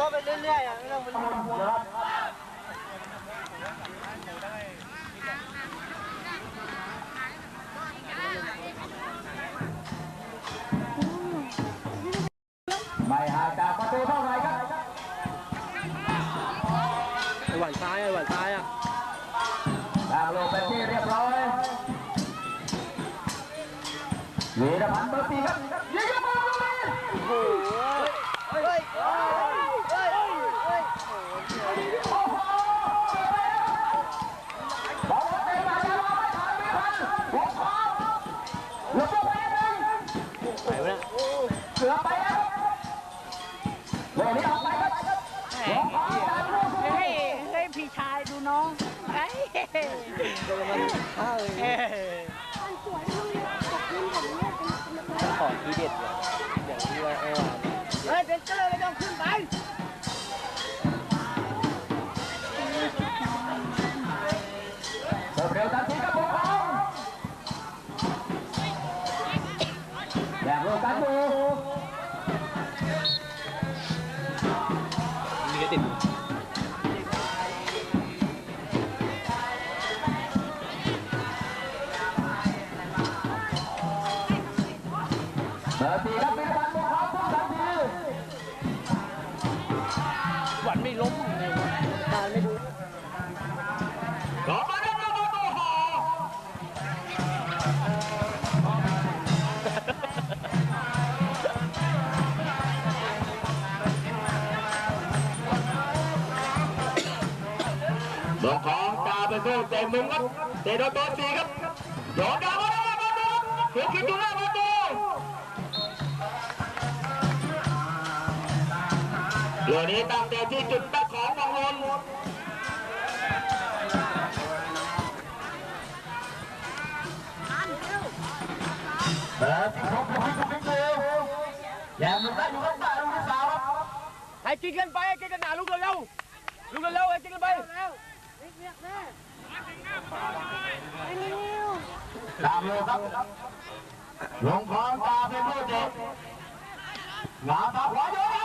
ก็ไปเรื่อยๆอะไม่ต้องมันไม่ห่างจากประตูเท่าไหร่ครับหวานซ้ายไอ้หวานซ้ายอะดาวลกเป็นที่เรียบร้อยวีรพันธ์เบอร์สี่ครับยิง โดนมันอ้าวเฮ้ยขอทีเด็ดว่ะอย่างที่ว่าไอ้หวานเฮ้ยเป็นเกลือไม่ต้องขึ้นไปเสิร์ฟเร็วทันทีครับปกครองแย่งลูกกันอยู่มีกระติด สี่ครับเป็นการปกครองพุ่งทันทีหวานไม่ล้มเลยวะตาไม่ดูออกมาแล้วโอ้โหเมืองของตาเป็นผู้เตะมุมครับเตะโดนเบอร์สี่ครับโยนดาวมาแล้วประตูเสียคิดอยู่หน้าประ ตูเรือนี้ตั้งแต่ที่จุดตักของวังวนเออที่เขาเป็นที่เขาเป็นเร็วอย่ามึงได้อยู่ข้างใต้ลูกที่สาวครับให้กินกันไปกินกันหนาลูกเร็วลูกเร็วให้กินกันไปตามเลยครับลงของตาเป็นผู้เจ็บงาตาขวาโยอา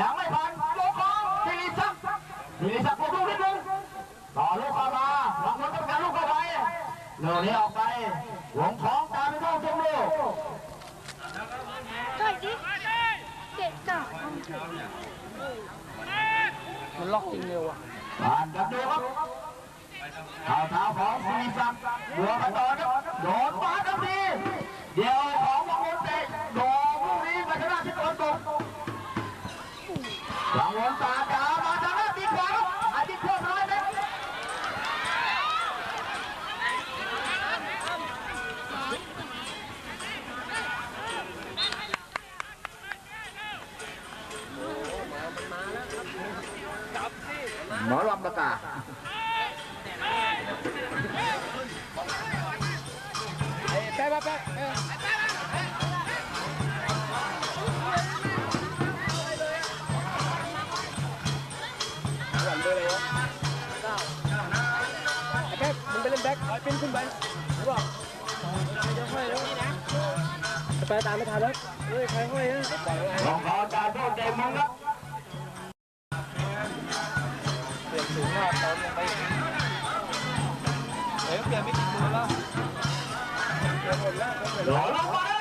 ยังไม่ผ่านลงของสิริศักดิ์สิริศักดิ์ผู้ดูนิดนึงต่อลูกเข้ามาหลังมันต้องการลูกเข้าไปเรื่องนี้ออกไปหลงของตาเป็นผู้เจ็บลูกเฮ้ดิเด็กจ้ะมันล็อกจริงเร็วอะผ่านกันดูครับเท้าเท้าของสิริศักดิ์บัวมาต่อครับโดนฟ้าทันที ไปตามไม่ทันแล้วเฮ้ยใครห้อยฮะปล่อยไว้ลองขอตาโทษเต็มมึงครับ เป